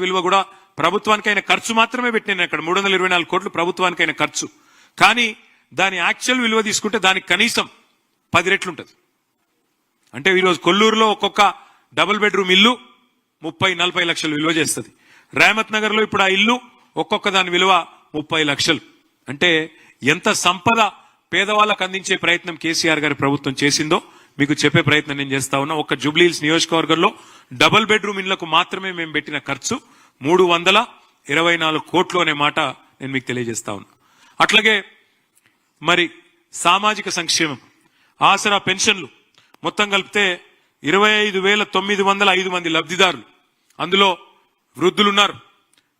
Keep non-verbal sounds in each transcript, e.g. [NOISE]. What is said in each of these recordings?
విలువ కూడా ప్రభుత్వానికి ఖర్చు మాత్రమే పెట్టినాను అక్కడ. మూడు వందల ఇరవై నాలుగు కోట్లు ప్రభుత్వానికి ఖర్చు. కానీ దాని యాక్చువల్ విలువ తీసుకుంటే దానికి కనీసం పది రెట్లు ఉంటుంది అంటే ఈరోజు కొల్లూరులో ఒక్కొక్క డబుల్ బెడ్రూమ్ ఇల్లు ముప్పై నలభై లక్షలు విలువ చేస్తుంది. రామత్ నగర్లో ఇప్పుడు ఆ ఇల్లు ఒక్కొక్క దాని విలువ ముప్పై లక్షలు. అంటే ఎంత సంపద పేదవాళ్ళకు అందించే ప్రయత్నం కేసీఆర్ గారి ప్రభుత్వం చేసిందో మీకు చెప్పే ప్రయత్నం నేను చేస్తా ఉన్నా. ఒక జూబ్లీహిల్స్ నియోజకవర్గంలో డబుల్ బెడ్రూమ్ ఇళ్ళకు మాత్రమే మేము పెట్టిన ఖర్చు మూడు వందల ఇరవై నాలుగు కోట్లు అనే మాట నేను మీకు తెలియజేస్తా ఉన్నా. అట్లాగే మరి సామాజిక సంక్షేమం ఆసరా పెన్షన్లు మొత్తం కలిపితే ఇరవై ఐదు వేల తొమ్మిది వందల ఐదు మంది లబ్ధిదారులు. అందులో వృద్ధులున్నారు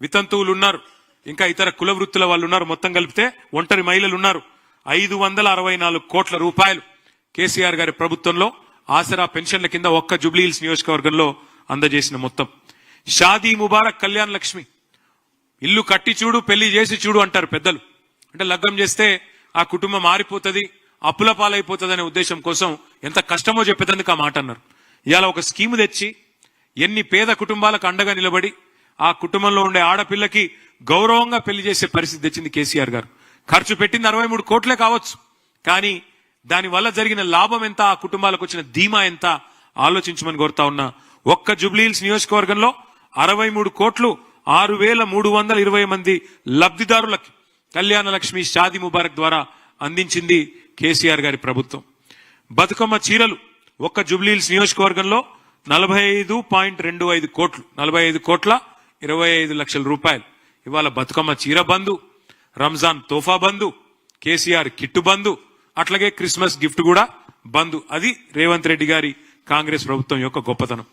వితంతువులు ఉన్నారు ఇంకా ఇతర కుల వృత్తుల వాళ్ళు ఉన్నారు మొత్తం కలిపితే ఒంటరి మహిళలు ఉన్నారు ఐదు వందల అరవై నాలుగు కోట్ల రూపాయలు. కేసీఆర్ గారి ప్రభుత్వంలో ఆసరా పెన్షన్ల కింద ఒక్క జూబ్లీహిల్స్ నియోజకవర్గంలో అందజేసిన మొత్తం. షాదీ ముబారక్ కళ్యాణ్ లక్ష్మి. ఇల్లు కట్టి చూడు పెళ్ళి చేసి చూడు అంటారు పెద్దలు. అంటే లగ్గం చేస్తే ఆ కుటుంబం మారిపోతుంది అప్పుల పాలైపోతుంది ఉద్దేశం కోసం ఎంత కష్టమో చెప్పేందుకు ఆ మాట అన్నారు. ఇవాళ ఒక స్కీమ్ తెచ్చి ఎన్ని పేద కుటుంబాలకు అండగా నిలబడి ఆ కుటుంబంలో ఉండే ఆడపిల్లకి గౌరవంగా పెళ్ళి చేసే పరిస్థితి తెచ్చింది కేసీఆర్ గారు. ఖర్చు పెట్టింది అరవై మూడు కోట్లే కావచ్చు. కానీ దాని వల్ల జరిగిన లాభం ఎంత ఆ కుటుంబాలకు వచ్చిన ధీమా ఎంత ఆలోచించమని కోరుతా ఉన్నా. ఒక్క జుబ్లీహిల్స్ నియోజకవర్గంలో అరవై మూడు కోట్లు ఆరు వేల మూడు వందల ఇరవై మంది లబ్ధిదారులకి కళ్యాణ లక్ష్మి షాది ముబారక్ ద్వారా అందించింది కేసీఆర్ గారి ప్రభుత్వం. బతుకమ్మ చీరలు ఒక్క జుబ్లీహిల్స్ నియోజకవర్గంలో నలభై ఐదు పాయింట్ రెండు ఐదు కోట్లు నలభై ఐదు కోట్ల ఇరవై ఐదు లక్షల రూపాయలు. ఇవాళ బతుకమ్మ చీర బంధు రంజాన్ తోఫా బంధు కేసీఆర్ కిట్టు బంధు అట్లాగే క్రిస్మస్ గిఫ్ట్ కూడా బంద్ అది రేవంత్ రెడ్డి గారి కాంగ్రెస్ ప్రభుత్వం యొక్క గొప్పతనం.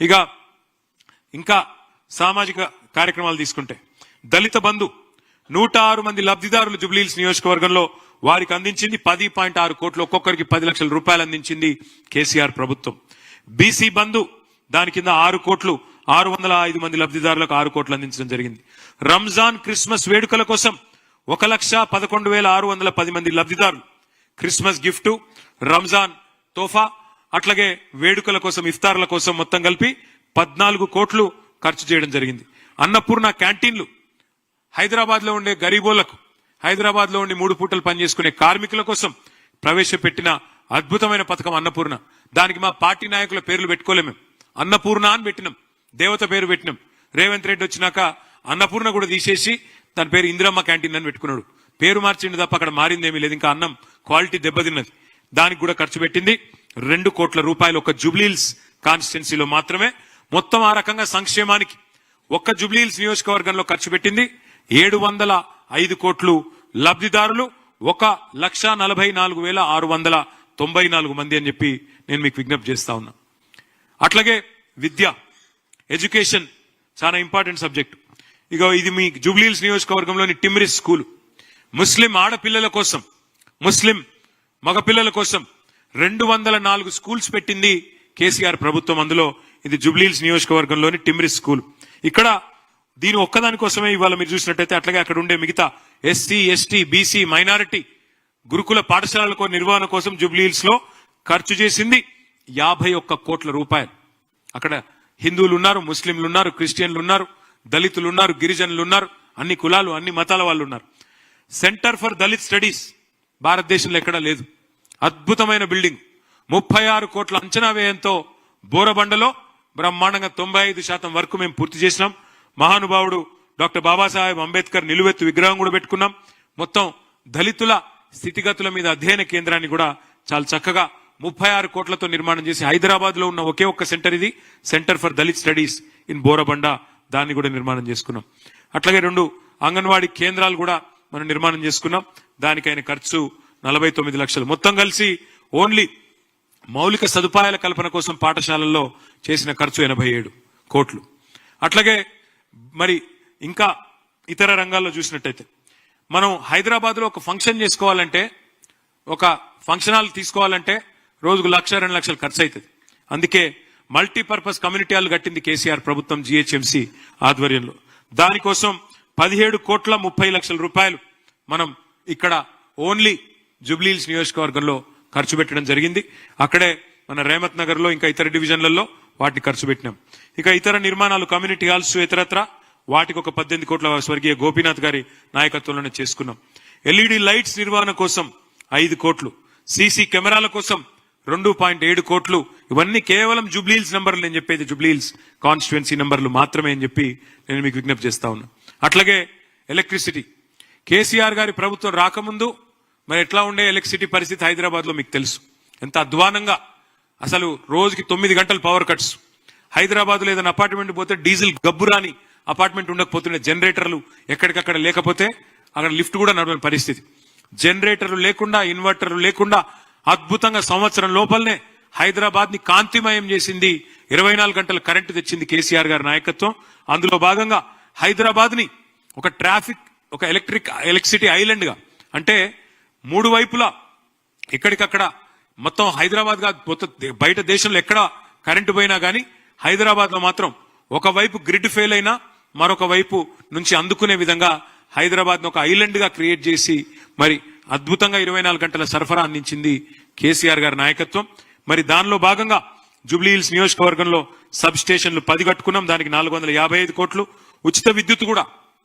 ఇక ఇంకా సామాజిక కార్యక్రమాలు తీసుకుంటే. దళిత బంధు. నూట ఆరు మంది లబ్ధిదారులు జుబ్లీహిల్స్ నియోజకవర్గంలో వారికి అందించింది పది పాయింట్ ఆరు కోట్లు. ఒక్కొక్కరికి పది లక్షల రూపాయలు అందించింది కేసీఆర్ ప్రభుత్వం. బీసీ బంధు. దాని కింద ఆరు కోట్లు. ఆరు వందల ఐదు మంది లబ్ధిదారులకు ఆరు కోట్లు అందించడం జరిగింది. రంజాన్ క్రిస్మస్ వేడుకల కోసం ఒక లక్ష పదకొండు వేల ఆరు వందల పది మంది లబ్ధిదారులు. క్రిస్మస్ గిఫ్ట్ రంజాన్ తోఫా అట్లాగే వేడుకల కోసం ఇఫ్తార్ల కోసం మొత్తం కలిపి పద్నాలుగు కోట్లు ఖర్చు చేయడం జరిగింది. అన్నపూర్ణ క్యాంటీన్లు హైదరాబాద్లో ఉండే గరీబోళ్ళకు హైదరాబాద్లో ఉండి మూడు పూటలు పనిచేసుకునే కార్మికుల కోసం ప్రవేశపెట్టిన అద్భుతమైన పథకం అన్నపూర్ణ. దానికి మా పార్టీ నాయకుల పేర్లు పెట్టుకోలేము అన్నపూర్ణ అని పెట్టినాం. దేవత పేరు పెట్టినాం. రేవంత్ రెడ్డి వచ్చినాక అన్నపూర్ణ కూడా తీసేసి తన పేరు ఇందిరమ్మ క్యాంటీన్ అని పెట్టుకున్నాడు. పేరు మార్చిండు తప్ప అక్కడ మారిందేమీ లేదు. ఇంకా అన్నం క్వాలిటీ దెబ్బతిన్నది. దానికి కూడా ఖర్చు పెట్టింది. రెండు కోట్ల రూపాయలు ఒక జుబ్లీల్స్ కాన్స్టిట్యున్సీలో మాత్రమే. మొత్తం ఆ రకంగా సంక్షేమానికి ఒక్క జూబ్లీహిల్స్ నియోజకవర్గంలో ఖర్చు పెట్టింది. ఏడు వందల ఐదు కోట్లు లబ్ధిదారులు ఒక లక్ష నలభై నాలుగు వేల ఆరు వందల తొంభై నాలుగు మంది అని చెప్పి నేను మీకు విజ్ఞప్తి చేస్తా ఉన్నా. అట్లాగే విద్య ఎడ్యుకేషన్ చాలా ఇంపార్టెంట్ సబ్జెక్ట్. ఇక ఇది మీ జూబ్లీహిల్స్ నియోజకవర్గంలోని టిమ్రిస్ స్కూల్. ముస్లిం ఆడపిల్లల కోసం ముస్లిం మగపిల్లల కోసం రెండు వందల నాలుగు స్కూల్స్ పెట్టింది కేసీఆర్ ప్రభుత్వం. అందులో ఇది జుబ్లీల్స్ నియోజకవర్గంలోని టిమ్రిస్ స్కూల్. ఇక్కడ దీని ఒక్కదాని కోసమే ఇవాళ మీరు చూసినట్టయితే అట్లాగే అక్కడ ఉండే మిగతా ఎస్సీ ఎస్టీ బీసీ మైనారిటీ గురుకుల పాఠశాలల నిర్వహణ కోసం జూబ్లీహిల్స్లో ఖర్చు చేసింది యాభై ఒక్క కోట్ల రూపాయలు. అక్కడ హిందువులు ఉన్నారు ముస్లింలు ఉన్నారు క్రిస్టియన్లు ఉన్నారు దళితులు ఉన్నారు గిరిజనులు ఉన్నారు అన్ని కులాలు అన్ని మతాల వాళ్ళు ఉన్నారు. సెంటర్ ఫర్ దళిత్ స్టడీస్ భారతదేశంలో ఎక్కడా లేదు. అద్భుతమైన బిల్డింగ్. ముప్పై ఆరు కోట్ల అంచనా వ్యయంతో బోరబండలో బ్రహ్మాండంగా తొంభై ఐదు శాతం వరకు మేము పూర్తి చేసినాం. మహానుభావుడు డాక్టర్ బాబాసాహెబ్ అంబేద్కర్ నిలువెత్తు విగ్రహం కూడా పెట్టుకున్నాం. మొత్తం దళితుల స్థితిగతుల మీద అధ్యయన కేంద్రాన్ని కూడా చాలా చక్కగా ముప్పై ఆరు కోట్లతో నిర్మాణం చేసి హైదరాబాద్లో ఉన్న ఒకే ఒక్క సెంటర్ ఇది centre for Dalit studies in Borabanda. దాన్ని కూడా నిర్మాణం చేసుకున్నాం. అట్లాగే రెండు అంగన్వాడీ కేంద్రాలు కూడా మనం నిర్మాణం చేసుకున్నాం. దానికైన ఖర్చు నలభై తొమ్మిది లక్షలు. మొత్తం కలిసి ఓన్లీ మౌలిక సదుపాయాల కల్పన కోసం పాఠశాలల్లో చేసిన ఖర్చు ఎనభై ఏడు కోట్లు. అట్లాగే మరి ఇంకా ఇతర రంగాల్లో చూసినట్టయితే మనం హైదరాబాద్లో ఒక ఫంక్షన్ చేసుకోవాలంటే ఒక ఫంక్షన్ హాల్ తీసుకోవాలంటే రోజుకు లక్ష రెండు లక్షలు ఖర్చు అవుతుంది అందుకే మల్టీపర్పస్ కమ్యూనిటీ హాల్ కట్టింది కేసీఆర్ ప్రభుత్వం జిహెచ్ఎంసీ ఆధ్వర్యంలో. దానికోసం పదిహేడు కోట్ల ముప్పై లక్షల రూపాయలు మనం ఇక్కడ ఓన్లీ జుబ్లీహిల్స్ నియోజకవర్గంలో ఖర్చు పెట్టడం జరిగింది. అక్కడే మన రేమత్ నగర్లో ఇంకా ఇతర డివిజన్లలో వాటిని ఖర్చు పెట్టినాం. ఇక ఇతర నిర్మాణాలు కమ్యూనిటీ హాల్స్ ఇతరత్ర వాటికి ఒక పద్దెనిమిది కోట్ల స్వర్గీయ గోపీనాథ్ గారి నాయకత్వంలోనే చేసుకున్నాం. ఎల్ఈడి లైట్స్ నిర్వహణ కోసం ఐదు కోట్లు సీసీ కెమెరాల కోసం రెండు పాయింట్ ఏడు కోట్లు. ఇవన్నీ కేవలం జుబ్లీహిల్స్ నెంబర్లు నేను చెప్పేది జుబ్లీహిల్స్ కాన్స్టిట్యున్సీ నెంబర్లు మాత్రమే అని చెప్పి నేను మీకు విజ్ఞప్తి చేస్తా ఉన్నా. అట్లాగే ఎలక్ట్రిసిటీ. కేసీఆర్ గారి ప్రభుత్వం రాకముందు మరి ఎట్లా ఉండే ఎలక్ట్రిసిటీ పరిస్థితి హైదరాబాద్లో మీకు తెలుసు. ఎంత అధ్వానంగా. అసలు రోజుకి తొమ్మిది గంటలు పవర్ కట్స్. హైదరాబాద్లో ఏదైనా అపార్ట్మెంట్ పోతే డీజిల్ గబ్బురాని అపార్ట్మెంట్ ఉండకపోతుండే జనరేటర్లు ఎక్కడికక్కడ లేకపోతే అక్కడ లిఫ్ట్ కూడా నడవని పరిస్థితి. జనరేటర్లు లేకుండా ఇన్వర్టర్లు లేకుండా అద్భుతంగా సంవత్సరం లోపలనే హైదరాబాద్ని కాంతిమయం చేసింది ఇరవై నాలుగు గంటల కరెంటు తెచ్చింది కేసీఆర్ గారి నాయకత్వం. అందులో భాగంగా హైదరాబాద్ని ఒక ట్రాఫిక్ ఒక ఎలక్ట్రిక్ ఎలక్ట్రిసిటీ ఐలాండ్గా. అంటే మూడు వైపులా ఎక్కడికక్కడ మొత్తం హైదరాబాద్ కాదు దే- బయట దేశంలో ఎక్కడ కరెంటు పోయినా కానీ హైదరాబాద్లో మాత్రం ఒకవైపు గ్రిడ్ ఫెయిల్ అయినా మరొక వైపు నుంచి అందుకునే విధంగా హైదరాబాద్ను ఒక ఐలాండ్గా క్రియేట్ చేసి మరి అద్భుతంగా ఇరవై నాలుగు గంటల సరఫరా అందించింది కేసీఆర్ గారి నాయకత్వం. మరి దానిలో భాగంగా జూబ్లీ హిల్స్ నియోజకవర్గంలో సబ్ స్టేషన్లు పది కట్టుకున్నాం. దానికి నాలుగు వందల యాభై ఐదు కోట్లు. ఉచిత విద్యుత్ కూడా.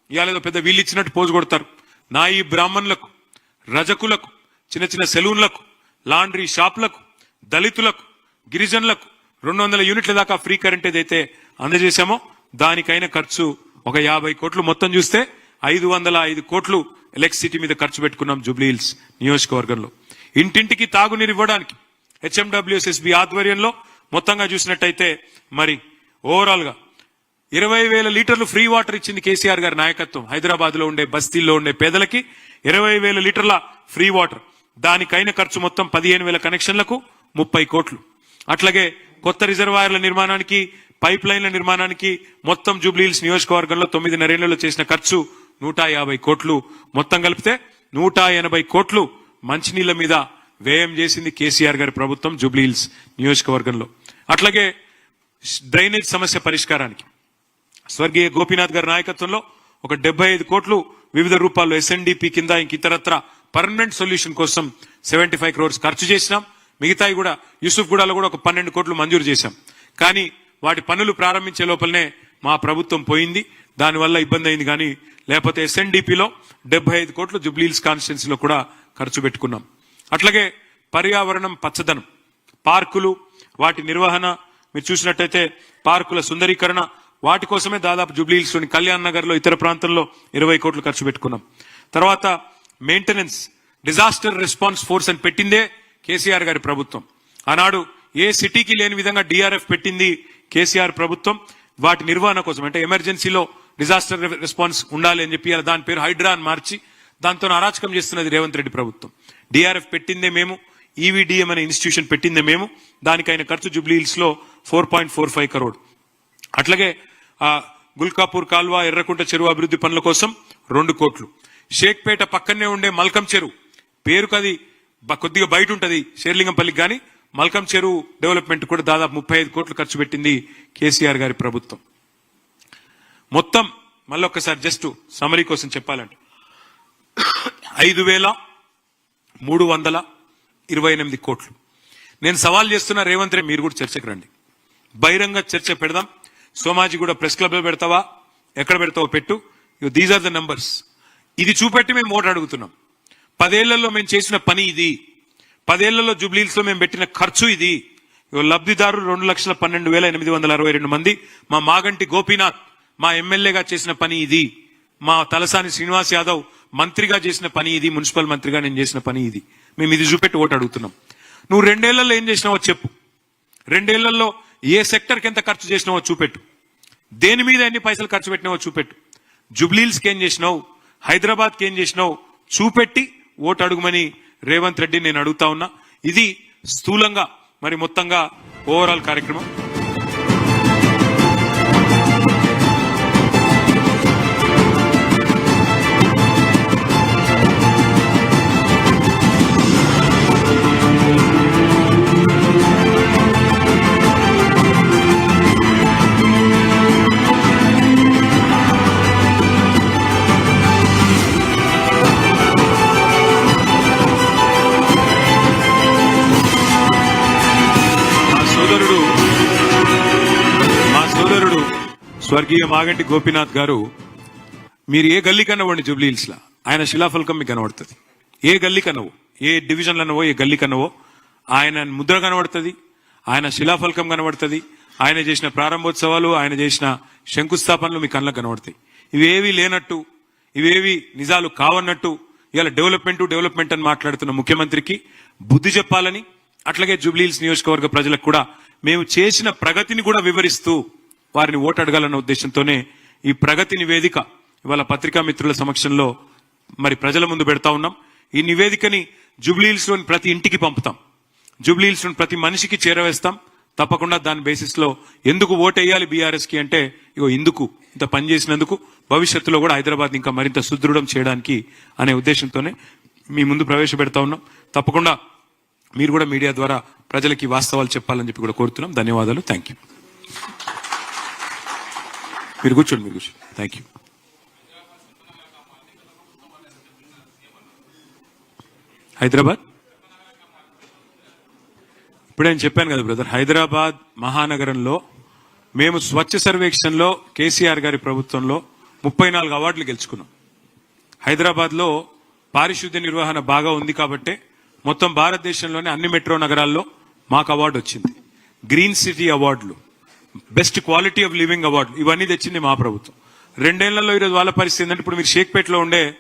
ఇవాళ ఏదో పెద్ద వీళ్ళు ఇచ్చినట్టు పోజు కొడతారు. నా ఈ బ్రాహ్మణులకు రజకులకు చిన్న చిన్న సెలూన్లకు లాండ్రీ షాప్లకు దళితులకు గిరిజనులకు రెండు వందల యూనిట్ల దాకా ఫ్రీ కరెంట్ ఏదైతే అందజేశామో దానికైన ఖర్చు ఒక యాభై కోట్లు మొత్తం చూస్తే ఐదు వందల ఐదు కోట్లు ఎలక్ట్రిసిటీ మీద ఖర్చు పెట్టుకున్నాం జూబ్లీ హిల్స్ నియోజకవర్గంలో. ఇంటింటికి తాగునీరు ఇవ్వడానికి హెచ్ఎండబ్ల్యూఎస్ఎస్బి ఆధ్వర్యంలో మొత్తంగా చూసినట్టయితే మరి ఓవరాల్గా ఇరవై వేల లీటర్లు ఫ్రీ వాటర్ ఇచ్చింది కేసీఆర్ గారి నాయకత్వం. హైదరాబాద్లో ఉండే బస్తీల్లో ఉండే పేదలకి ఇరవై వేల లీటర్ల ఫ్రీ వాటర్. దానికైన ఖర్చు మొత్తం పదిహేను వేల కనెక్షన్లకు ముప్పై కోట్లు. అట్లాగే కొత్త రిజర్వాయర్ల నిర్మాణానికి పైప్ లైన్ల నిర్మాణానికి మొత్తం జూబ్లీహిల్స్ నియోజకవర్గంలో తొమ్మిది తొమ్మిదిన్నరేళ్ళలో చేసిన ఖర్చు నూట యాభై కోట్లు. మొత్తం కలిపితే నూట ఎనభై కోట్లు మంచినీళ్ళ మీద వ్యయం చేసింది కేసీఆర్ గారి ప్రభుత్వం జూబ్లీహిల్స్ నియోజకవర్గంలో. అట్లాగే డ్రైనేజ్ సమస్య పరిష్కారానికి. స్వర్గీయ గోపీనాథ్ గారి నాయకత్వంలో ఒక డెబ్బై ఐదు కోట్లు వివిధ రూపాల్లో ఎస్ఎన్డిపి కింద ఇంక ఇతరత్ర పర్మనెంట్ సొల్యూషన్ కోసం సెవెంటీ ఫైవ్ క్రోర్స్ ఖర్చు చేసినాం. మిగతాయి కూడా యూసుఫ్ గూడాలో కూడా ఒక పన్నెండు కోట్లు మంజూరు చేశాం. కానీ వాటి పనులు ప్రారంభించే లోపలనే మా ప్రభుత్వం పోయింది. దానివల్ల ఇబ్బంది అయింది కానీ లేకపోతే ఎస్ఎన్డిపిలో డెబ్బై ఐదు కోట్లు జుబ్లీల్స్ కాన్స్టిట్యున్సీలో కూడా ఖర్చు పెట్టుకున్నాం. అట్లాగే పర్యావరణం పచ్చదనం. పార్కులు వాటి నిర్వహణ. మీరు చూసినట్టయితే పార్కుల సుందరీకరణ వాటి కోసమే దాదాపు జూబ్లీహిల్స్లోని కళ్యాణ్ నగర్లో ఇతర ప్రాంతంలో ఇరవై కోట్లు ఖర్చు పెట్టుకున్నాం. తర్వాత మెయింటెనెన్స్ డిజాస్టర్ రెస్పాన్స్ ఫోర్స్ అని పెట్టిందే కేసీఆర్ గారి ప్రభుత్వం. ఆనాడు ఏ సిటీకి లేని విధంగా డిఆర్ఎఫ్ పెట్టింది కేసీఆర్ ప్రభుత్వం. వాటి నిర్వహణ కోసం అంటే ఎమర్జెన్సీలో డిజాస్టర్ రెస్పాన్స్ ఉండాలి అని చెప్పి అలా దాని పేరు హైడ్రా అని మార్చి దాంతో అరాచకం చేస్తున్నది రేవంత్ రెడ్డి ప్రభుత్వం. డిఆర్ఎఫ్ పెట్టిందే మేము ఈవీడిఎం అనే ఇన్స్టిట్యూషన్ పెట్టిందే మేము. దానికైన ఖర్చు జూబ్లీ హిల్స్లో four point four five crore అట్లాగే ఆ గుల్కాపూర్ కాల్వ ఎర్రకుంట చెరువు అభివృద్ధి పనుల కోసం రెండు కోట్లు. షేక్పేట పక్కనే ఉండే మల్కం చెరువు. పేరుకు అది కొద్దిగా బయట ఉంటుంది షేర్లింగంపల్లికి కానీ మల్కం చెరువు డెవలప్మెంట్ కూడా దాదాపు ముప్పై ఐదు కోట్లు ఖర్చు పెట్టింది కేసీఆర్ గారి ప్రభుత్వం. మొత్తం మళ్ళొక్కసారి జస్ట్ సమరీ కోసం చెప్పాలంటే. ఐదు వేల మూడు వందల ఇరవై ఎనిమిది కోట్లు. నేను సవాల్ చేస్తున్న రేవంత్ రెడ్డి మీరు కూడా చర్చకు రండి. బహిరంగ చర్చ పెడదాం. సోమాజీ కూడా ప్రెస్ క్లబ్లో పెడతావా? ఎక్కడ పెడతావో పెట్టు. దీస్ ఆర్ ద నెంబర్స్ ఇది చూపెట్టి మేము ఓటు అడుగుతున్నాం. పదేళ్ళలో మేము చేసిన పని ఇది. పదేళ్ళలో జూబ్లీస్లో మేము పెట్టిన ఖర్చు ఇది. ఇగో రెండు లక్షల పన్నెండు వేల ఎనిమిది వందల అరవై రెండు మంది. మా మాగంటి గోపీనాథ్ మా ఎమ్మెల్యేగా చేసిన పని ఇది. మా తలసాని శ్రీనివాస్ యాదవ్ మంత్రిగా చేసిన పని ఇది. మున్సిపల్ మంత్రిగా నేను చేసిన పని ఇది. మేము ఇది చూపెట్టి ఓటు అడుగుతున్నాం. నువ్వు రెండేళ్ళలో ఏం చేసినావో చెప్పు. రెండేళ్ళలో ఏ సెక్టర్కి ఎంత ఖర్చు చేసినావో చూపెట్టు. దేని మీద ఎన్ని పైసలు ఖర్చు పెట్టినావో చూపెట్టు. జుబ్లీల్స్కి ఏం చేసినావు? హైదరాబాద్కి ఏం చేసినావు? చూపెట్టి ఓటు అడుగుమని రేవంత్ రెడ్డి నేను అడుగుతా ఉన్నా. ఇది స్థూలంగా మరి మొత్తంగా ఓవరాల్ కార్యక్రమం. స్వర్గీయ మాగంటి గోపీనాథ్ గారు మీరు ఏ గల్లీ కన్నవండి జూబ్లీ లా ఆయన శిలాఫలకం మీకు కనబడుతుంది. ఏ గల్లీ కన్నవో? ఏ డివిజన్ అన్నవో ఏ గల్లీ కన్నవో ఆయన ముద్ర కనబడుతుంది ఆయన శిలాఫలకం కనబడుతుంది ఆయన చేసిన ప్రారంభోత్సవాలు ఆయన చేసిన శంకుస్థాపనలు మీ కళ్ళకు కనబడతాయి. ఇవేవి లేనట్టు ఇవేవి నిజాలు కావన్నట్టు ఇవాళ డెవలప్మెంట్ డెవలప్మెంట్ అని మాట్లాడుతున్న ముఖ్యమంత్రికి బుద్ధి చెప్పాలని అట్లాగే జూబ్లీహిల్స్ నియోజకవర్గ ప్రజలకు కూడా మేము చేసిన ప్రగతిని కూడా వివరిస్తూ వారిని ఓటు అడగాలన్న ఉద్దేశంతోనే ఈ ప్రగతి నివేదిక ఇవాళ పత్రికా మిత్రుల సమక్షంలో మరి ప్రజల ముందు పెడతా ఉన్నాం. ఈ నివేదికని జూబ్లీహిల్స్లోని ప్రతి ఇంటికి పంపుతాం. జూబ్లీహిల్స్లోని ప్రతి మనిషికి చేరవేస్తాం. తప్పకుండా దాని బేసిస్లో ఎందుకు ఓటేయాలి వేయాలి బీఆర్ఎస్కి అంటే ఇగో ఇందుకు ఇంత పని చేసినందుకు భవిష్యత్తులో కూడా హైదరాబాద్ ఇంకా మరింత సుదృఢం చేయడానికి అనే ఉద్దేశంతోనే మీ ముందు ప్రవేశపెడతా ఉన్నాం. తప్పకుండా మీరు కూడా మీడియా ద్వారా ప్రజలకి వాస్తవాలు చెప్పాలని చెప్పి కూడా కోరుతున్నాం. ధన్యవాదాలు. థ్యాంక్ యూ మీరు కూర్చోండి మీరు కూర్చోండి. Thank you Hyderabad? ఇప్పుడు నేను చెప్పాను కదా బ్రదర్. హైదరాబాద్ మహానగరంలో మేము స్వచ్ఛ సర్వేక్షణలో కేసీఆర్ గారి ప్రభుత్వంలో ముప్పై నాలుగు అవార్డులు గెలుచుకున్నాం. హైదరాబాద్లో పారిశుద్ధ్య నిర్వహణ బాగా ఉంది కాబట్టే మొత్తం భారతదేశంలోనే అన్ని మెట్రో నగరాల్లో మాకు అవార్డు వచ్చింది. గ్రీన్ సిటీ అవార్డులు. Best quality of living award. ఇవన్నీ తెచ్చింది మా ప్రభుత్వం. రెండేళ్ళలో ఈరోజు వాళ్ళ పరిస్థితి ఏంటంటే ఇప్పుడు మీరు షేక్పేటలో ఉండే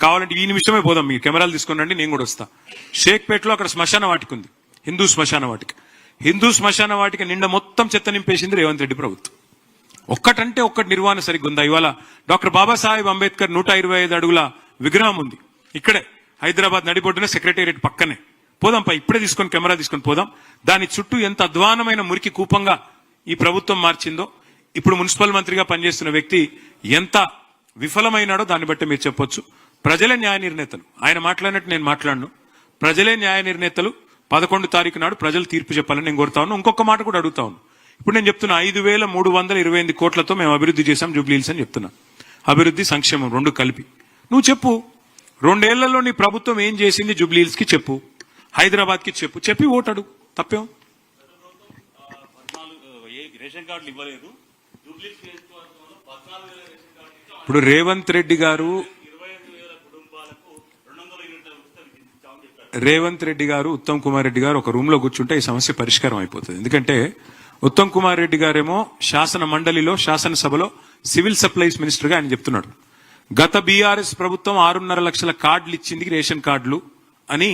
కావాలంటే ఈ నిమిషమే పోదాం మీరు కెమెరాలు తీసుకుని నేను కూడా వస్తా. షేక్పేటలో అక్కడ శ్మశాన వాటికి ఉంది. హిందూ శ్మశాన వాటికి. హిందూ శ్మశాన వాటికి నిండా మొత్తం చెత్త నింపేసింది రేవంత్ రెడ్డి ప్రభుత్వం. ఒక్కటంటే ఒక్కటి నిర్వహణ సరిగ్గా ఉందా? ఇవాళ డాక్టర్ బాబాసాహెబ్ అంబేద్కర్ నూట ఇరవై ఐదు అడుగుల విగ్రహం ఉంది. ఇక్కడే హైదరాబాద్ నడిబొడ్డున సెక్రటేరియట్ పక్కనే. పోదాం పై ఇప్పుడే తీసుకొని కెమెరా తీసుకొని పోదాం. దాని చుట్టూ ఎంత అధ్వానమైన మురికి కూపంగా ఈ ప్రభుత్వం మార్చిందో ఇప్పుడు మున్సిపల్ మంత్రిగా పనిచేస్తున్న వ్యక్తి ఎంత విఫలమైనాడో దాన్ని బట్టి మీరు చెప్పొచ్చు. ప్రజలే న్యాయ నిర్ణేతలు. ఆయన మాట్లాడినట్టు నేను మాట్లాడను. ప్రజలే న్యాయ నిర్ణేతలు. పదకొండు తారీఖు నాడు ప్రజలు తీర్పు చెప్పాలని నేను కోరుతా ఉన్నాను. ఇంకొక మాట కూడా అడుగుతా ఉన్నాను. ఇప్పుడు నేను చెప్తున్నా ఐదు వేల మూడు వందల ఇరవై ఎనిమిది కోట్లతో మేము అభివృద్ధి చేశాం జూబ్లీహిల్స్ అని చెప్తున్నా. అభివృద్ధి సంక్షేమం రెండు కలిపి. నువ్వు చెప్పు. రెండేళ్ళలో నీ ప్రభుత్వం ఏం చేసింది జూబ్లీహిల్స్కి చెప్పు. హైదరాబాద్కి చెప్పు. చెప్పి ఓటడు. తప్పేం? రేషన్ కార్డులు ఇవ్వలేదు. ఇప్పుడు రేవంత్ రెడ్డి గారు రేవంత్ రెడ్డి గారు ఉత్తమ్ కుమార్ రెడ్డి గారు ఒక రూమ్లో కూర్చుంటే ఈ సమస్య పరిష్కారం అయిపోతుంది. ఎందుకంటే ఉత్తమ్ కుమార్ రెడ్డి గారేమో శాసన మండలిలో శాసనసభలో సివిల్ సప్లైస్ మినిస్టర్గా ఆయన చెప్తున్నాడు. గత బీఆర్ఎస్ ప్రభుత్వం ఆరున్నర లక్షల కార్డులు ఇచ్చింది రేషన్ కార్డులు అని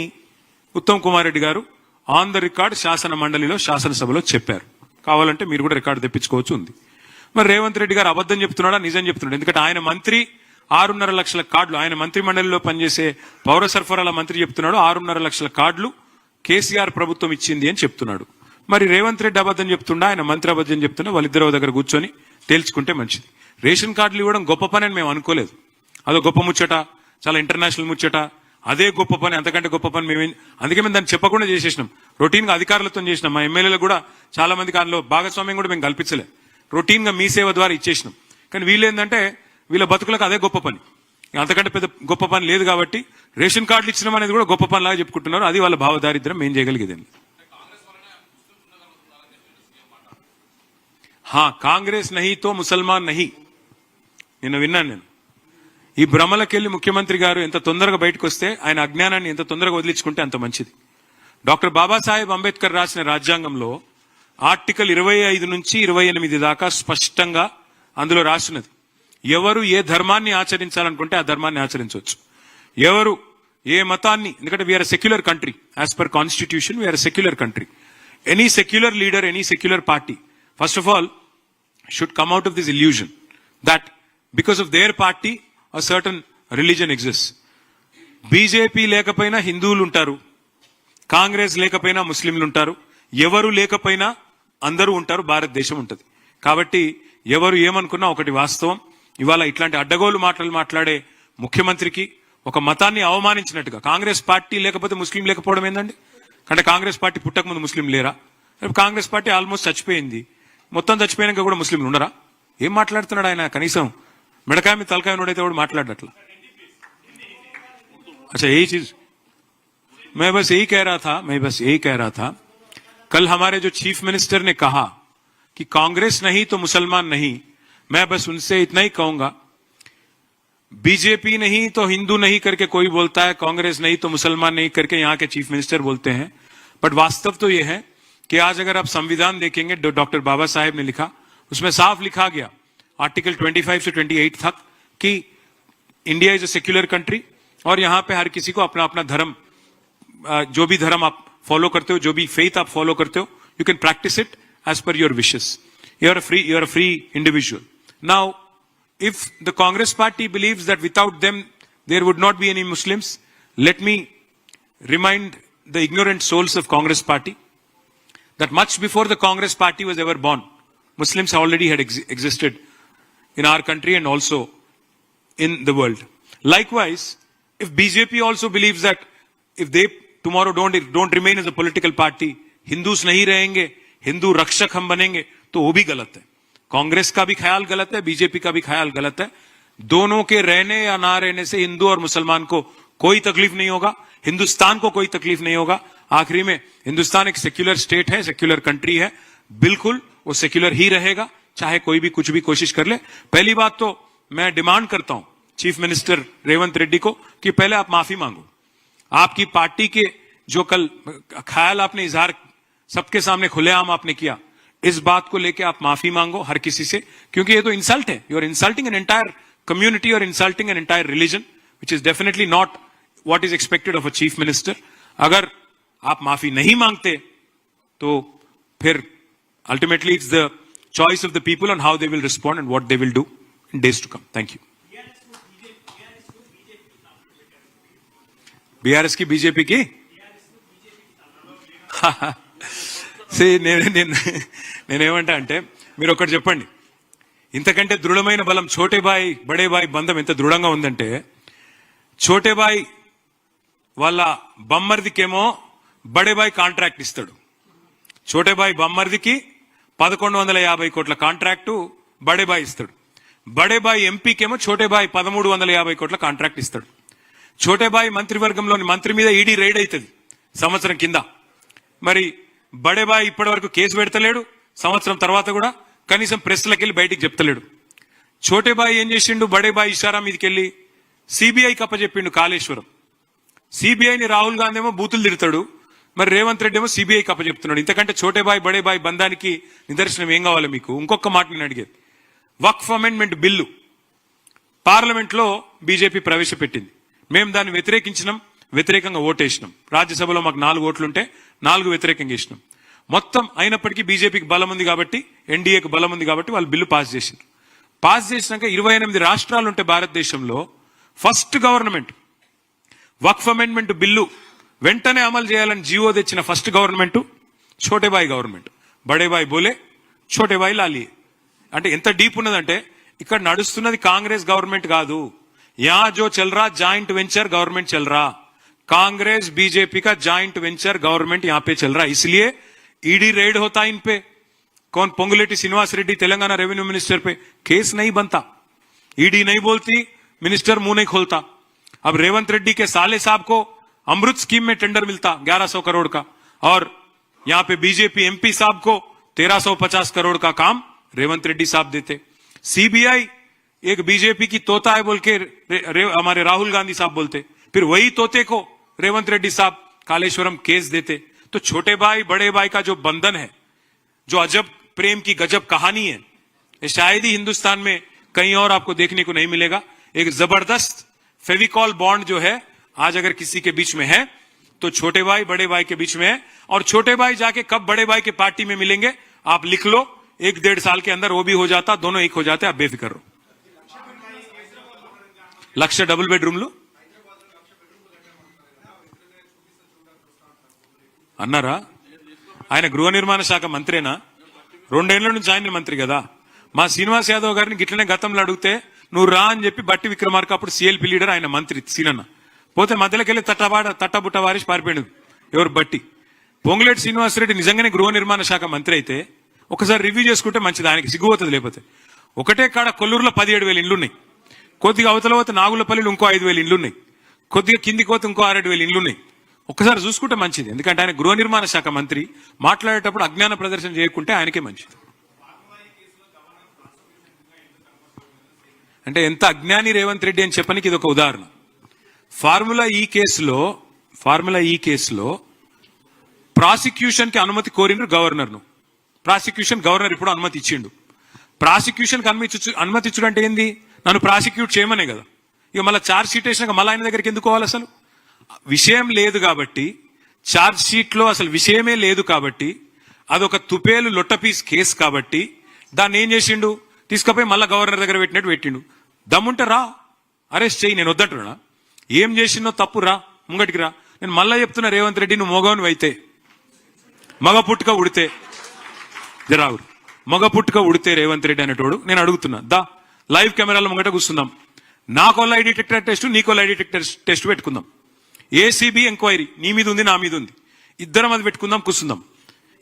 ఉత్తమ్ కుమార్ రెడ్డి గారు ఆన్ ద రికార్డ్ శాసన మండలిలో శాసనసభలో చెప్పారు. కావాలంటే మీరు కూడా రికార్డు తెప్పించుకోవచ్చు ఉంది. మరి రేవంత్ రెడ్డి గారు అబద్ధం చెప్తున్నాడా? నిజం చెప్తున్నాడు. ఎందుకంటే ఆయన మంత్రి ఆరున్నర లక్షల కార్డులు ఆయన మంత్రి మండలిలో పనిచేసే పౌర సరఫరాల మంత్రి చెప్తున్నాడు ఆరున్నర లక్షల కార్డులు కేసీఆర్ ప్రభుత్వం ఇచ్చింది అని చెప్తున్నాడు. మరి రేవంత్ రెడ్డి అబద్ధం చెప్తుండా? ఆయన మంత్రి అబద్ధం చెప్తున్నా? వాళ్ళిద్దరు దగ్గర కూర్చొని తేల్చుకుంటే మంచిది. రేషన్ కార్డులు ఇవ్వడం గొప్ప పని అని మేము అనుకోలేదు. అదో గొప్ప ముచ్చట చాలా ఇంటర్నేషనల్ ముచ్చట అదే గొప్ప పని అంతకంటే గొప్ప పని మేము అందుకే మేము దాన్ని చెప్పకుండా చేసేసినాం. రొటీన్గా అధికారులతో చేసినాం. మా ఎమ్మెల్యేలు కూడా చాలా మందికి అందులో భాగస్వామ్యం కూడా మేము కల్పించలే. రొటీన్గా మీ సేవ ద్వారా ఇచ్చేసినాం. కానీ వీళ్ళు ఏంటంటే వీళ్ళ బతుకులకు అదే గొప్ప పని. అంతకంటే పెద్ద గొప్ప పని లేదు కాబట్టి రేషన్ కార్డులు ఇచ్చడం అనేది కూడా గొప్ప పని లాగా చెప్పుకుంటున్నారు. అది వాళ్ళ భావదారిద్ర్యం. ఏం చేయగలిగేదండి హా కాంగ్రెస్ నహితో ముసల్మాన్ నహి. నిన్న విన్నాను నేను. ఈ భ్రమలకెళ్ళి ముఖ్యమంత్రి గారు ఎంత తొందరగా బయటకు వస్తే ఆయన అజ్ఞానాన్ని ఎంత తొందరగా వదిలించుకుంటే అంత మంచిది. డాక్టర్ బాబాసాహెబ్ అంబేద్కర్ రాసిన రాజ్యాంగంలో ఆర్టికల్ ఇరవై ఐదు నుంచి ఇరవై ఎనిమిది దాకా స్పష్టంగా అందులో రాసినది. ఎవరు ఏ ధర్మాన్ని ఆచరించాలనుకుంటే ఆ ధర్మాన్ని ఆచరించవచ్చు. ఎవరు ఏ మతాన్ని ఎందుకంటే we're secular country as per constitution we're secular country any secular leader any secular party first of all should come out of this illusion that because of their party a certain religion exist BJP లేకపోయినా హిందువులు ఉంటారు. కాంగ్రెస్ లేకపోయినా ముస్లింలు ఉంటారు ఎవరు లేకపోయినా అందరూ ఉంటారు భారతదేశం ఉంటుంది. కాబట్టి ఎవరు ఏమనుకున్నా ఒకటి వాస్తవం. ఇవాళ ఇట్లాంటి అడ్డగోలు మాటలు మాట్లాడే ముఖ్యమంత్రికి ఒక మతాన్ని అవమానించినట్టుగా కాంగ్రెస్ పార్టీ లేకపోతే ముస్లిం లేకపోవడం ఏందండి? అంటే కాంగ్రెస్ పార్టీ పుట్టకముందు ముస్లిం లేరా? కాంగ్రెస్ పార్టీ ఆల్మోస్ట్ చచ్చిపోయింది. మొత్తం చచ్చిపోయాక కూడా ముస్లింలు ఉండరా? ఏం మాట్లాడుతున్నాడు ఆయన కనీసం? మిడకాయ తలకాయ నోడైతే కూడా మాట్లాడట్లా. అచ్చా ఏ చీజ్ मैं बस यही कह रहा था, मैं बस यही कह रहा था। कल हमारे जो चीफ मिनिस्टर ने कहा कि कांग्रेस नहीं तो मुसलमान नहीं, मैं बस उनसे इतना ही कहूँगा। बीजेपी नहीं तो हिंदू नहीं करके कोई बोलता है, कांग्रेस नहीं तो मुसलमान नहीं करके यहाँ के चीफ मिनिस्टर बोलते हैं। बट वास्तव तो यह है कि आज अगर आप संविधान देखेंगे डॉक्टर बाबा साहेब ने लिखा, उसमें साफ़ लिखा गया, आर्टिकल 25 से 28 तक कि India is a secular country और यहाँ पे हर किसी को अपना अपना धर्म जो भी धर्म आप फॉलो करते हो जो भी फेथ आप फॉलो करते हो you can practise it as per your wishes you are free you are free individual now if the Congress party believes that without them there would not be any Muslims, let me remind the ignorant souls of Congress party that much before the Congress party was ever born, Muslims already had ex- existed in our country and also in the world. Likewise, if BJP also believes that if they tomorrow don't don't remain as a political party, Hindus नहीं रहेंगे, हिंदू रक्षक हम बनेंगे, तो वो भी गलत है। कांग्रेस का भी ख्याल गलत है बीजेपी का भी ख्याल गलत है। दोनों के रहने या ना रहने से हिंदू और मुसलमान को कोई तकलीफ़ नहीं होगा हिंदुस्तान को कोई तकलीफ़ नहीं होगा। आखिरी में हिंदुस्तान एक सेक्युलर स्टेट है सेक्युलर कंट्री है। बिल्कुल वो सेक्युलर ही रहेगा चाहे कोई भी कुछ भी कोशिश कर ले। पहली बात तो मैं डिमांड करता हूँ चीफ मिनिस्टर रेवंत रेड्डी को कि पहले आप माफ़ी मांगो। आपकी पार्टी के जो कल ख्याल आपने इजहार सबके सामने खुलेआम आपने किया, इस बात को लेके आप माफ़ी मांगो हर किसी से, क्योंकि ये तो इंसल्ट है। You are insulting an entire community और insulting an entire religion which is definitely not what is expected of a chief minister अगर आप माफ़ी नहीं मांगते तो फिर ultimately it's the choice of the people on how they will respond and what they will do days to come thank you బీఆర్ఎస్కి బీజేపీకి? [LAUGHS] సే నేను నేను నేనేమంటా అంటే మీరు ఒకటి చెప్పండి. ఇంతకంటే దృఢమైన బలం చోటేబాయ్ బడేబాయ్ బంధం ఎంత దృఢంగా ఉందంటే చోటేబాయ్ వాళ్ళ బమ్మర్దికేమో బడేబాయ్ కాంట్రాక్ట్ ఇస్తాడు. చోటేబాయ్ బమ్మర్దికి పదకొండు వందల యాభై కోట్ల కాంట్రాక్టు బడేబాయ్ ఇస్తాడు. బడేబాయ్ ఎంపీకేమో చోటేబాయ్ పదమూడు వందల యాభై కోట్ల కాంట్రాక్ట్ ఇస్తాడు. చోటేబాయ్ మంత్రివర్గంలోని మంత్రి మీద ఈడీ రైడ్ అవుతుంది సంవత్సరం కింద. మరి బడేబాయ్ ఇప్పటి వరకు కేసు పెడతలేడు సంవత్సరం తర్వాత కూడా కనీసం ప్రెస్లకి వెళ్ళి బయటికి చెప్తలేడు. చోటేబాయి ఏం చేసిండు? బడేబాయ్ ఇషారా మీదకి వెళ్ళి సిబిఐకి అప్పచెప్పిండు కాళేశ్వరం. సిబిఐని రాహుల్ గాంధీ ఏమో బూతులు తిడతాడు మరి రేవంత్ రెడ్డి ఏమో సిబిఐకి అప్పచెప్తున్నాడు ఇంతకంటే చోటేబాయ్ బడేబాయి బంధానికి నిదర్శనం ఏం కావాలి మీకు? ఇంకొక మాట నేను అడిగేది. Waqf amendment bill. పార్లమెంట్లో బీజేపీ ప్రవేశపెట్టింది. మేము దాన్ని వ్యతిరేకించినాం వ్యతిరేకంగా ఓటేసినాం. రాజ్యసభలో మాకు నాలుగు ఓట్లుంటే నాలుగు వ్యతిరేకంగా ఇచ్చినాం మొత్తం అయినప్పటికీ బీజేపీకి బలం ఉంది కాబట్టి ఎన్డీఏకి బలం ఉంది కాబట్టి వాళ్ళు బిల్లు పాస్ చేసిండ్రు. పాస్ చేసినాక ఇరవై ఎనిమిది రాష్ట్రాలు ఉంటే భారతదేశంలో first government Waqf amendment bill వెంటనే అమలు చేయాలని జీవో తెచ్చిన ఫస్ట్ గవర్నమెంట్ ఛోటేబాయి గవర్నమెంట్. బడేబాయి బోలే ఛోటేబాయి లాలి అంటే ఎంత డీప్ ఉన్నదంటే ఇక్కడ నడుస్తున్నది కాంగ్రెస్ గవర్నమెంట్ కాదు. यहाँ जो चल रहा जॉइंट वेंचर गवर्नमेंट चल रहा। कांग्रेस बीजेपी का जॉइंट वेंचर गवर्नमेंट यहाँ पे चल रहा है। इसलिए ईडी रेड होता है इनपे कौन? पोंगुलेटी श्रीनिवास रेड्डी, तेलंगाना रेवेन्यू मिनिस्टर पे। केस नहीं बनता। ईडी नहीं बोलती मिनिस्टर मुँह नहीं खोलता। अब रेवंत रेड्डी के साले साहब को अमृत स्कीम में टेंडर मिलता 1100 करोड़ का। और यहाँ पे बीजेपी एमपी साहब को 1350 करोड़ का काम रेवंत रेड्डी साहब देते। सीबीआई एक बीजेपी की तोता है बोल के हमारे राहुल गांधी साहब बोलते। फिर वही तोते को रेवंत रेड्डी साहब कालेश्वरम केस देते। तो छोटे भाई, बड़े भाई का जो बंधन है, जो अजब प्रेम की गजब कहानी है शायद ही हिंदुस्तान में कहीं और आपको देखने को नहीं मिलेगा। एक ज़बरदस्त फेविकॉल बॉन्ड जो है, आज अगर किसी के बीच में है तो छोटे भाई, बड़े भाई के बीच में है। और छोटे भाई जाके कब बड़े भाई के पार्टी में मिलेंगे, आप लिख लो, एक डेढ़ साल के अंदर वो भी हो जाता, दोनों एक हो जाते, आप बेफिक्र रहो। లక్ష డబుల్ బెడ్రూమ్లు? అన్నారా? ఆయన గృహ నిర్మాణ శాఖ మంత్రేనా? రెండేళ్ళ నుంచి ఆయన మంత్రి కదా. మా శ్రీనివాస్ యాదవ్ గారిని గిట్లనే గతంలో అడిగితే నువ్వు రా అని చెప్పి బట్టి విక్రమార్క అప్పుడు సిఎల్పి లీడర్ ఆయన మంత్రి సీనన్న. పోతే మధ్యలోకి వెళ్ళి తట్టబాడ తట్టబుట్ట వారిసి పారిపోయాడు. ఎవరు? బట్టి. పొంగులేటి శ్రీనివాసరెడ్డి నిజంగానే గృహ నిర్మాణ శాఖ మంత్రి అయితే ఒకసారి రివ్యూ చేసుకుంటే మంచిది. ఆయనకి సిగ్గుపోతుంది లేకపోతే. ఒకటే కాడ కొల్లూరులో పదిహేడు వేల ఇండ్లు ఉన్నాయి కొద్దిగా అవతల పోతే నాగులపల్లిలో ఇంకో ఐదు వేలు ఇండ్లున్నాయి. కొద్దిగా కిందికి పోతే ఇంకో ఆరేడు వేలు ఇండ్లున్నాయి. ఒక్కసారి చూసుకుంటే మంచిది. ఎందుకంటే ఆయన గృహ నిర్మాణ శాఖ మంత్రి. మాట్లాడేటప్పుడు అజ్ఞాన ప్రదర్శన చేయకుంటే ఆయనకే మంచిది. అంటే ఎంత అజ్ఞాని రేవంత్ రెడ్డి అని చెప్పనికి ఇది ఒక ఉదాహరణ. ఫార్ములా ఈ కేసులో ఫార్ములా ఈ కేసులో ప్రాసిక్యూషన్కి అనుమతి కోరిండ్రు గవర్నర్ను. ప్రాసిక్యూషన్ గవర్నర్ ఇప్పుడు అనుమతి ఇచ్చిండు. ప్రాసిక్యూషన్కి అనుమతి అనుమతి ఇచ్చుడు అంటే ఏంది? నన్ను ప్రాసిక్యూట్ చేయమనే కదా. ఇక మళ్ళీ ఛార్జ్ షీట్ వేసినాక మళ్ళీ ఆయన దగ్గరికి ఎందుకు పోవాలి అసలు? విషయం లేదు కాబట్టి ఛార్జ్ షీట్లో అసలు విషయమే లేదు కాబట్టి అదొక తుపేలు లొట్టపీస్ కేసు కాబట్టి దాన్ని ఏం చేసిండు? తీసుకుపోయి మళ్ళీ గవర్నర్ దగ్గర పెట్టినట్టు పెట్టిండు. దమ్ముంటే రా అరెస్ట్ చేయి నేను వద్దంటున్నా. ఏం చేసిందో తప్పు రా ముంగటికి రా. నేను మళ్ళీ చెప్తున్నా రేవంత్ రెడ్డి నువ్వు మగవను అయితే మగ పుట్టుక ఉడితే రావు మగ పుట్టుక ఉడితే రేవంత్ రెడ్డి అనేటోడు నేను అడుగుతున్నా. దా. లైవ్ కెమెరాల ముంగట కూర్చుందాం. నాకో లై డిటెక్టర్ టెస్ట్ నీకో లై డిటెక్టర్ టెస్ట్ పెట్టుకుందాం. ఏసీబీ ఎంక్వైరీ నీ మీద ఉంది నా మీద ఉంది. ఇద్దరం అది పెట్టుకుందాం కూర్చుందాం.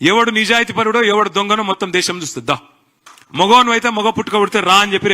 ఎవడు నిజాయితీ పరుడో ఎవడు దొంగనో మొత్తం దేశం చూస్తుందా. మగవను అయితే మగ పుట్టుక ఉడితే రా అని చెప్పి